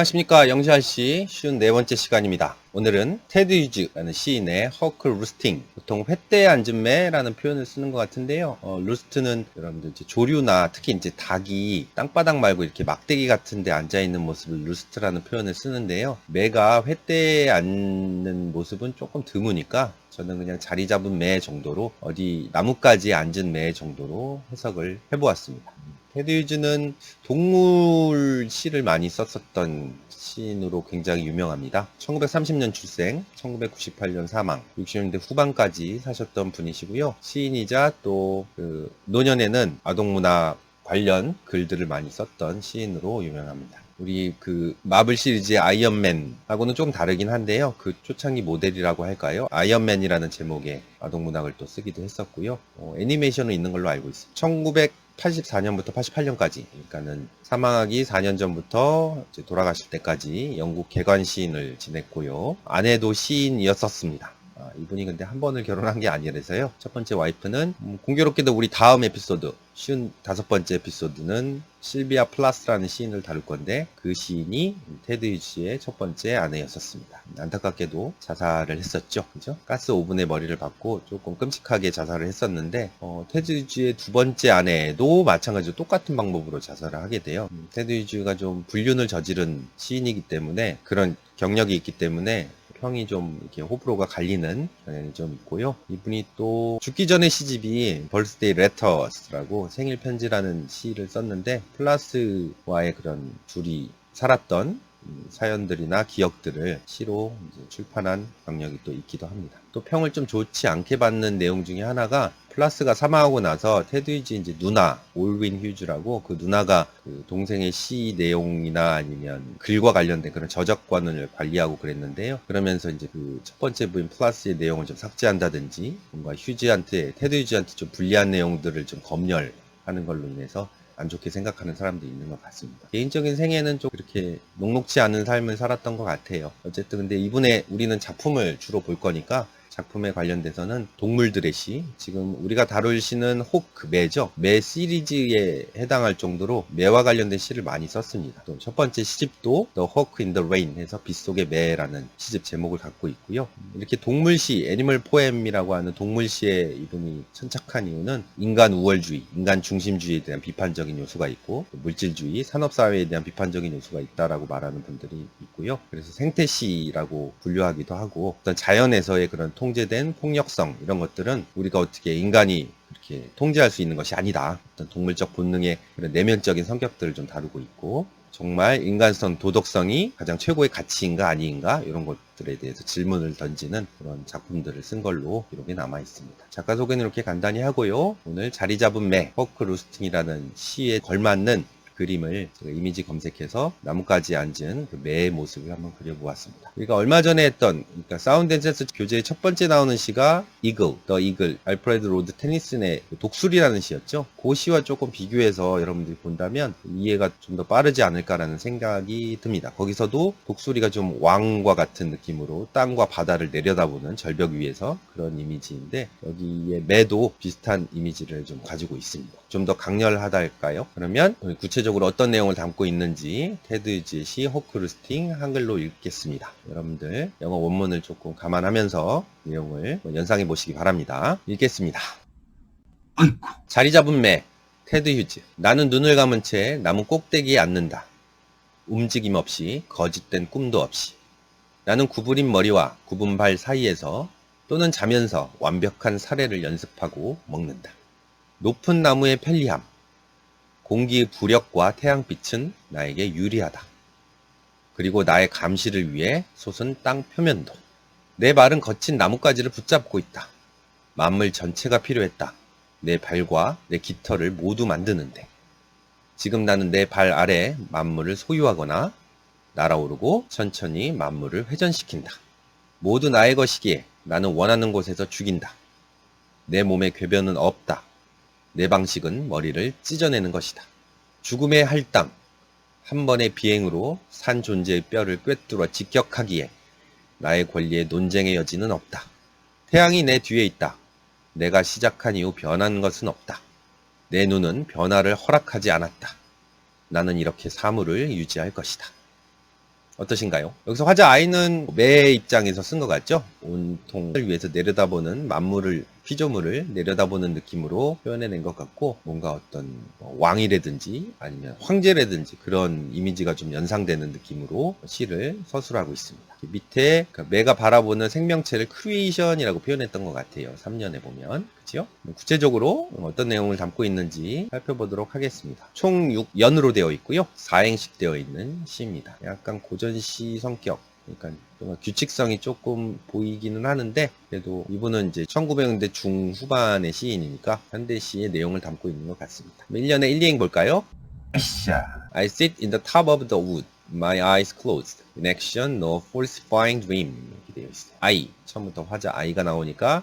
안녕하십니까 영시할씨 쉬운 네 번째 시간입니다. 오늘은 테드 유즈라는 시인의 허크 루스팅 보통 횟대에 앉은 매라는 표현을 쓰는 것 같은데요. 어, 루스트는 여러분들 이제 조류나 특히 이제 닭이 땅바닥 말고 이렇게 막대기 같은데 앉아 있는 모습을 루스트라는 표현을 쓰는데요. 매가 횟대에 앉는 모습은 조금 드무니까 저는 그냥 자리 잡은 매 정도로 어디 나뭇가지에 앉은 매 정도로 해석을 해보았습니다. 테드 유즈는 동물 시를 많이 썼었던 시인으로 굉장히 유명합니다. 1930년 출생, 1998년 사망, 60년대 후반까지 사셨던 분이시고요. 시인이자 또 그 노년에는 아동문화 관련 글들을 많이 썼던 시인으로 유명합니다. 우리 그 마블 시리즈의 아이언맨하고는 좀 다르긴 한데요. 그 초창기 모델이라고 할까요? 아이언맨이라는 제목의 아동문학을 또 쓰기도 했었고요. 어, 애니메이션은 있는 걸로 알고 있습니다. 1984년부터 88년까지, 그러니까는 사망하기 4년 전부터 돌아가실 때까지 영국 개관 시인을 지냈고요. 아내도 시인이었었습니다. 아, 이분이 근데 한 번을 결혼한 게 아니라서요. 첫 번째 와이프는 음, 공교롭게도 우리 다음 에피소드 쉬운 다섯 번째 에피소드는 실비아 플라스라는 시인을 다룰 건데 그 시인이 테드 유지의 첫 번째 아내였었습니다. 안타깝게도 자살을 했었죠. 그죠? 가스 오븐에 머리를 받고 조금 끔찍하게 자살을 했었는데 어, 테드 유지의 두 번째 아내도 마찬가지로 똑같은 방법으로 자살을 하게 돼요. 음, 테드 유지가 좀 불륜을 저지른 시인이기 때문에 그런 경력이 있기 때문에 평이 좀 이렇게 호불호가 갈리는 경향이 좀 있고요. 이분이 또 죽기 전에 시집이 벌스데이 레터스라고 생일 편지라는 시를 썼는데 플라스와의 그런 둘이 살았던 음, 사연들이나 기억들을 시로 출판한 경력이 또 있기도 합니다. 또 평을 좀 좋지 않게 받는 내용 중에 하나가 플라스가 사망하고 나서 테드 휴지 이제 누나 올윈 휴즈라고 그 누나가 그 동생의 시 내용이나 아니면 글과 관련된 그런 저작권을 관리하고 그랬는데요. 그러면서 이제 그 첫 번째 부인 플라스의 내용을 좀 삭제한다든지 뭔가 휴지한테 테드 휴지한테 좀 불리한 내용들을 좀 검열하는 걸로 인해서 안 좋게 생각하는 사람도 있는 것 같습니다. 개인적인 생애는 좀 그렇게 녹록지 않은 삶을 살았던 것 같아요. 어쨌든 근데 이분의 우리는 작품을 주로 볼 거니까 작품에 관련돼서는 동물들의 시, 지금 우리가 다룰 시는 호크, 매죠. 매 시리즈에 해당할 정도로 매와 관련된 시를 많이 썼습니다. 또 첫 번째 시집도 The Hawk in the Rain 해서 빗속의 매라는 시집 제목을 갖고 있고요. 이렇게 동물시, 애니멀 포엠이라고 하는 동물시에 이분이 천착한 이유는 인간 우월주의, 인간 중심주의에 대한 비판적인 요소가 있고 물질주의, 산업사회에 대한 비판적인 요소가 있다라고 말하는 분들이 있고요. 그래서 생태시라고 분류하기도 하고 어떤 자연에서의 그런 통 제된 폭력성 이런 것들은 우리가 어떻게 인간이 그렇게 통제할 수 있는 것이 아니다. 어떤 동물적 본능의 그런 내면적인 성격들을 좀 다루고 있고 정말 인간성, 도덕성이 가장 최고의 가치인가 아닌가 이런 것들에 대해서 질문을 던지는 그런 작품들을 쓴 걸로 기록이 남아 있습니다. 작가 소개는 이렇게 간단히 하고요. 오늘 자리 잡은 매, 허크 루스팅이라는 시에 걸맞는 그림을 제가 이미지 검색해서 나뭇가지에 앉은 그 매의 모습을 한번 그려보았습니다. 우리가 얼마 전에 했던 그러니까 사운드 앤 센스 교재의 첫 번째 나오는 시가 이글, 더 이글, 알프레드 로드 테니슨의 독수리라는 시였죠. 그 시와 조금 비교해서 여러분들이 본다면 이해가 좀 더 빠르지 않을까라는 생각이 듭니다. 거기서도 독수리가 좀 왕과 같은 느낌으로 땅과 바다를 내려다보는 절벽 위에서 그런 이미지인데 여기에 매도 비슷한 이미지를 좀 가지고 있습니다. 좀 더 강렬하다 할까요? 그러면 구체적으로 어떤 내용을 담고 있는지 테드 지시 호크루스팅 한글로 읽겠습니다. 여러분들 영어 원문을 조금 감안하면서 내용을 연상해 보시기 바랍니다. 읽겠습니다. 아이고, 자리 잡은 매, 테드 휴즈. 나는 눈을 감은 채 나무 꼭대기에 앉는다. 움직임 없이, 거짓된 꿈도 없이. 나는 구부린 머리와 굽은 발 사이에서 또는 자면서 완벽한 사례를 연습하고 먹는다. 높은 나무의 편리함. 공기의 부력과 태양빛은 나에게 유리하다. 그리고 나의 감시를 위해 솟은 땅 표면도. 내 발은 거친 나뭇가지를 붙잡고 있다. 만물 전체가 필요했다. 내 발과 내 깃털을 모두 만드는데. 지금 나는 내 발 아래 만물을 소유하거나 날아오르고 천천히 만물을 회전시킨다. 모두 나의 것이기에 나는 원하는 곳에서 죽인다. 내 몸에 궤변은 없다. 내 방식은 머리를 찢어내는 것이다. 죽음의 할당, 한 번의 비행으로 산 존재의 뼈를 꿰뚫어 직격하기에 나의 권리에 논쟁의 여지는 없다. 태양이 내 뒤에 있다. 내가 시작한 이후 변한 것은 없다. 내 눈은 변화를 허락하지 않았다. 나는 이렇게 사물을 유지할 것이다. 어떠신가요? 여기서 화자 I는 매의 입장에서 쓴 것 같죠? 온통을 위해서 내려다보는 만물을 피조물을 내려다보는 느낌으로 표현해낸 것 같고 뭔가 어떤 뭐 왕이라든지 아니면 황제라든지 그런 이미지가 좀 연상되는 느낌으로 시를 서술하고 있습니다. 밑에 그 매가 바라보는 생명체를 크리에이션이라고 표현했던 것 같아요. 3년에 보면 그렇죠? 구체적으로 어떤 내용을 담고 있는지 살펴보도록 하겠습니다. 총 6연으로 되어 있고요. 4행씩 되어 있는 시입니다. 약간 고전시 성격 그러니까 규칙성이 조금 보이기는 하는데 그래도 이분은 이제 1900년대 중후반의 시인이니까 현대 시의 내용을 담고 있는 것 같습니다. 1년에 1, 2행 볼까요? I sit in the top of the wood, my eyes closed. In action, no falsifying dream. 이렇게 되어 있어요. I 처음부터 화자 I가 나오니까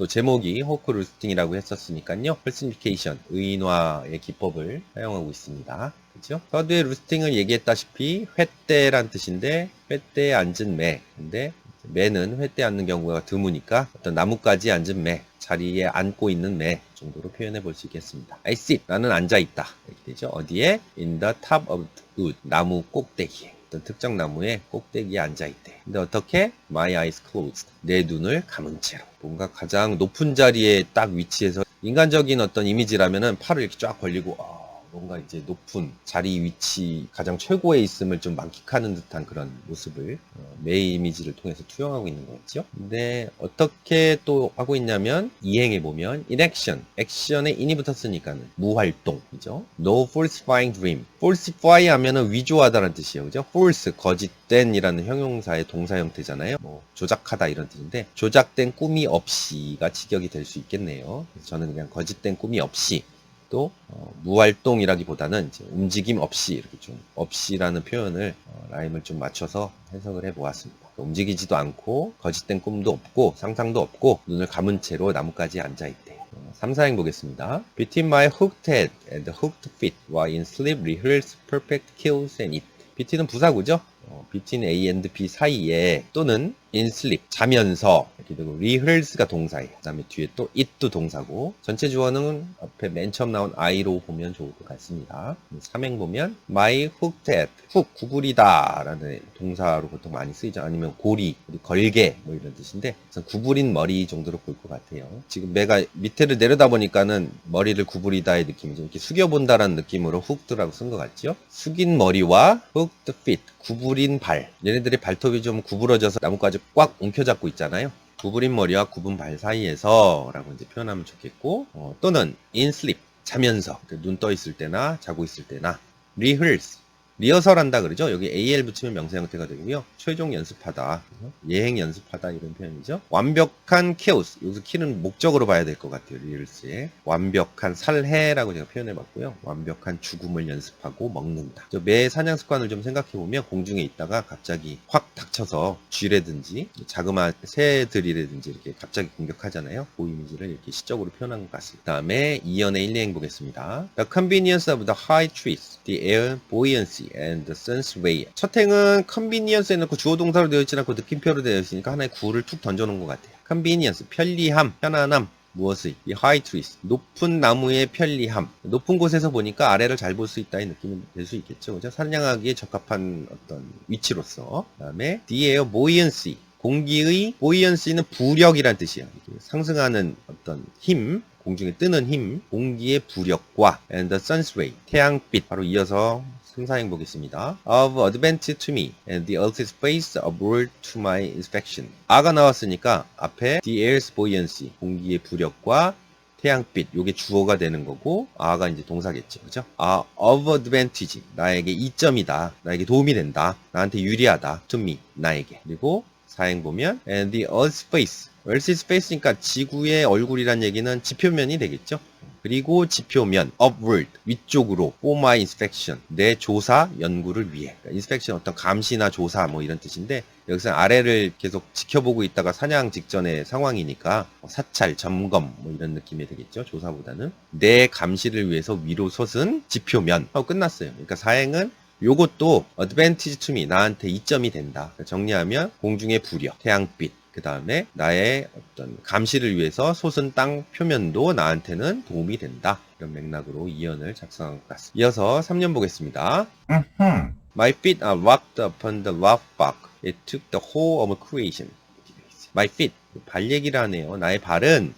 또 제목이 호크 루스팅이라고 했었으니까요. 펄시피케이션, 의인화의 기법을 사용하고 있습니다. 그죠? 서두에 루스팅을 얘기했다시피 횟대란 뜻인데 횟대에 앉은 매. 근데 매는 횟대에 앉는 경우가 드무니까 어떤 나뭇가지에 앉은 매, 자리에 앉고 있는 매 정도로 표현해 볼 수 있겠습니다. I sit, 나는 앉아 있다. 이렇게 되죠. 어디에? In the top of the wood, 나무 꼭대기에. 어떤 특정 나무의 꼭대기에 앉아 있대. 근데 어떻게? My eyes closed. 내 눈을 감은 채로. 뭔가 가장 높은 자리에 딱 위치해서 인간적인 어떤 이미지라면은 팔을 이렇게 쫙 벌리고 아, 뭔가 이제 높은 자리 위치 가장 최고에 있음을 좀 만끽하는 듯한 그런 모습을 어, 매의 이미지를 통해서 투영하고 있는 거겠죠. 근데 어떻게 또 하고 있냐면 이행에 보면 in action, 액션에 in이 붙었으니까는 무활동이죠. No falsifying dream. falsify 하면은 위조하다라는 뜻이에요. 그죠? false, 거짓된이라는 형용사의 동사 형태잖아요. 뭐 조작하다 이런 뜻인데 조작된 꿈이 없이가 직역이 될 수 있겠네요. 저는 그냥 거짓된 꿈이 없이 또 어, 무활동이라기보다는 이제 움직임 없이 이렇게 좀 없이라는 표현을 어, 라임을 좀 맞춰서 해석을 해 보았습니다. 움직이지도 않고 거짓된 꿈도 없고 상상도 없고 눈을 감은 채로 나뭇가지에 앉아 있대. 어, 3, 4행 보겠습니다. Between my hooked head and hooked feet while in sleep rehearse perfect kills and eat. BT는 부사구죠. 어, between A and B 사이에 또는 in sleep 자면서 이렇게 되고 rehearse가 동사예요. 그다음에 뒤에 또 it도 동사고 전체 주어는 앞에 맨 처음 나온 I로 보면 좋을 것 같습니다. 3행 보면 my hooked head 훅 구부리다 라는 동사로 보통 많이 쓰이죠. 아니면 고리, 걸개 뭐 이런 뜻인데 우선 구부린 머리 정도로 볼 것 같아요. 지금 내가 밑에를 내려다 보니까는 머리를 구부리다의 느낌이 좀 이렇게 숙여본다라는 느낌으로 hooked라고 쓴 것 같죠. 숙인 머리와 hooked feet 구부린 발 얘네들의 발톱이 좀 구부러져서 나뭇가지 꽉 움켜잡고 있잖아요. 구부린 머리와 굽은 발 사이에서 라고 이제 표현하면 좋겠고 어, 또는 in sleep 자면서. 눈 떠 있을 때나 자고 있을 때나. rehearse 리허설 한다 그러죠. 여기 AL 붙이면 명사 형태가 되고요. 최종 연습하다. 예행 연습하다 이런 표현이죠. 완벽한 케오스. 여기서 키는 목적으로 봐야 될 것 같아요. 리얼스의. 완벽한 살해라고 제가 표현해 봤고요. 완벽한 죽음을 연습하고 먹는다. 저매 사냥 습관을 좀 생각해 보면 공중에 있다가 갑자기 확 닥쳐서 쥐라든지 자그마한 새들이라든지 이렇게 갑자기 공격하잖아요. 그 이미지를 이렇게 시적으로 표현한 것 같습니다. 다음에 2연의 1, 2행 보겠습니다. The convenience of the high trees, the air buoyancy and sun's ray. 첫 행은 convenience 해놓고 주어 동사로 되어 있지 않고 느낌표로 되어 있으니까 하나의 구를 툭 던져놓은 것 같아요. convenience, 편리함, 편안함, 무엇의? 이 high trees, 높은 나무의 편리함. 높은 곳에서 보니까 아래를 잘 볼 수 있다의 느낌이 될 수 있겠죠. 그죠? 사냥하기에 적합한 어떤 위치로서. 그 다음에 the air buoyancy. 공기의 buoyancy는 부력이란 뜻이에요. 상승하는 어떤 힘, 공중에 뜨는 힘, 공기의 부력과 and the sun's ray, 태양빛 바로 이어서 승사행 보겠습니다. Of advantage to me and the earth's face a world to my inspection. 아가 나왔으니까 앞에 the air's buoyancy, 공기의 부력과 태양빛, 요게 주어가 되는 거고, 아가 이제 동사겠죠. 그죠? 아, of advantage. 나에게 이점이다. 나에게 도움이 된다. 나한테 유리하다. to me. 나에게. 그리고 사행 보면, and the earth's face. earth's face니까 지구의 얼굴이란 얘기는 지표면이 되겠죠. 그리고 지표면 upward 위쪽으로 for my inspection 내 조사 연구를 위해. 그러니까 inspection 어떤 감시나 조사 뭐 이런 뜻인데 여기서 아래를 계속 지켜보고 있다가 사냥 직전의 상황이니까 사찰 점검 뭐 이런 느낌이 되겠죠 조사보다는. 내 감시를 위해서 위로 솟은 지표면. 하고 끝났어요. 그러니까 사행은 요것도 advantage to me 나한테 이점이 된다. 그러니까 정리하면 공중의 부력 태양빛 그 다음에 나의 어떤 감시를 위해서 솟은 땅 표면도 나한테는 도움이 된다. 이런 맥락으로 이연을 작성한 것 같습니다. 이어서 3년 보겠습니다. My My feet are rocked upon the rough bark. It took the whole of creation. My feet. 발 얘기를 하네요. 나의 발은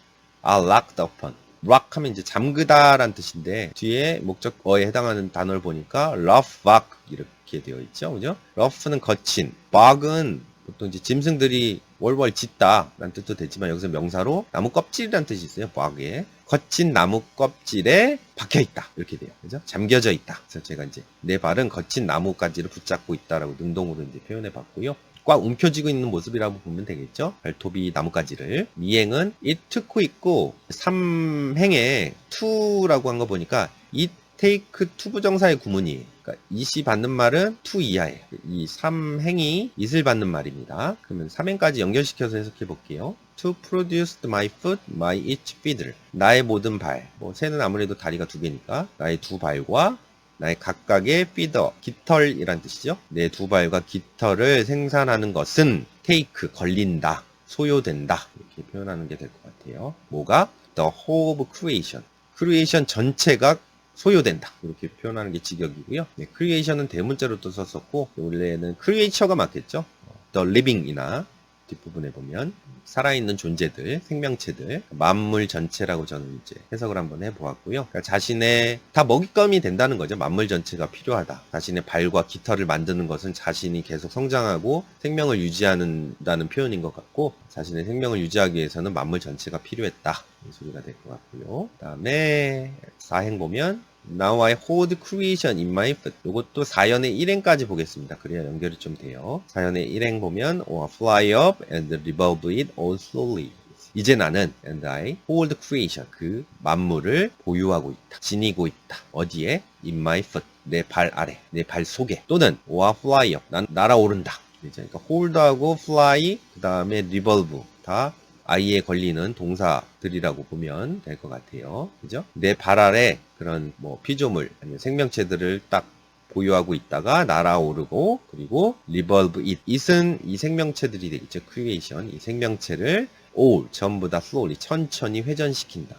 are locked upon. rock 하면 이제 잠그다란 뜻인데 뒤에 목적어에 해당하는 단어를 보니까 rough bark 이렇게 되어 있죠. 그죠? rough는 거친, bark은 보통 이제 짐승들이 월월 짖다 라는 뜻도 되지만 여기서 명사로 나무 껍질이라는 뜻이 있어요. bark에. 거친 나무 껍질에 박혀 있다. 이렇게 돼요. 그죠? 잠겨져 있다. 그래서 제가 이제 내 발은 거친 나무가지를 붙잡고 있다라고 능동으로 이제 표현해 봤고요. 꽉 움켜쥐고 있는 모습이라고 보면 되겠죠. 발톱이 나뭇가지를. 미행은 it 듣고 있고, 삼행에 to라고 한 거 보니까 it take 투부 정사의 구문이. 그러니까 it이 받는 말은 to 이하예요. 이 삼행이 it을 받는 말입니다. 그러면 삼행까지 연결시켜서 해석해 볼게요. To produce my foot, my each feeder. 나의 모든 발. 뭐 새는 아무래도 다리가 두 개니까 나의 두 발과 나의 각각의 피더, 깃털이란 뜻이죠. 내 두 발과 깃털을 생산하는 것은 take, 걸린다, 소요된다. 이렇게 표현하는 게 될 것 같아요. 뭐가? The whole of creation. creation 전체가 소요된다. 이렇게 표현하는 게 직역이고요. 네, creation은 대문자로 또 썼었고, 원래는 creature가 맞겠죠. The living이나 뒷부분에 보면 살아있는 존재들, 생명체들, 만물 전체라고 저는 이제 해석을 한번 해보았고요. 그러니까 자신의 다 먹잇감이 된다는 거죠. 만물 전체가 필요하다. 자신의 발과 깃털을 만드는 것은 자신이 계속 성장하고 생명을 유지하는다는 표현인 것 같고, 자신의 생명을 유지하기 위해서는 만물 전체가 필요했다. 이 소리가 될 것 같고요. 그 다음에 사행 보면 I hold creation in my foot. 이것도 4연의 1행까지 보겠습니다. 그래야 연결이 좀 돼요. 4연의 1행 보면 or fly up and revolve it all slowly. 이제 나는 and I hold creation 그 만물을 보유하고 있다. 지니고 있다. 어디에? in my foot. 내 발 아래, 내 발 속에. 또는 or fly up. 난 날아오른다. 이제 그러니까 hold하고 fly 그 다음에 revolve 다 i에 걸리는 동사들이라고 보면 될 것 같아요. 그죠? 내 발 아래 그런 뭐 피조물 아니면 생명체들을 딱 보유하고 있다가 날아오르고 그리고 revolve it. it은 이 생명체들이 되겠죠. creation. 이 생명체를 all 전부 다 slowly 천천히 회전시킨다.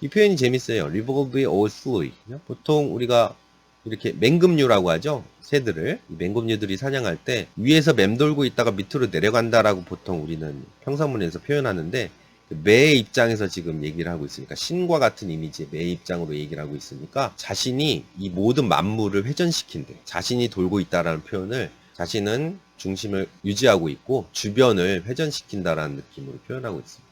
이 표현이 재밌어요. revolve all slowly. 보통 우리가 이렇게 맹금류라고 하죠. 새들을 이 맹금류들이 사냥할 때 위에서 맴돌고 있다가 밑으로 내려간다라고 보통 우리는 평서문에서 표현하는데 그 매의 입장에서 지금 얘기를 하고 있으니까 신과 같은 이미지의 매의 입장으로 얘기를 하고 있으니까 자신이 이 모든 만물을 회전시킨대. 자신이 돌고 있다라는 표현을 자신은 중심을 유지하고 있고 주변을 회전시킨다라는 느낌으로 표현하고 있습니다.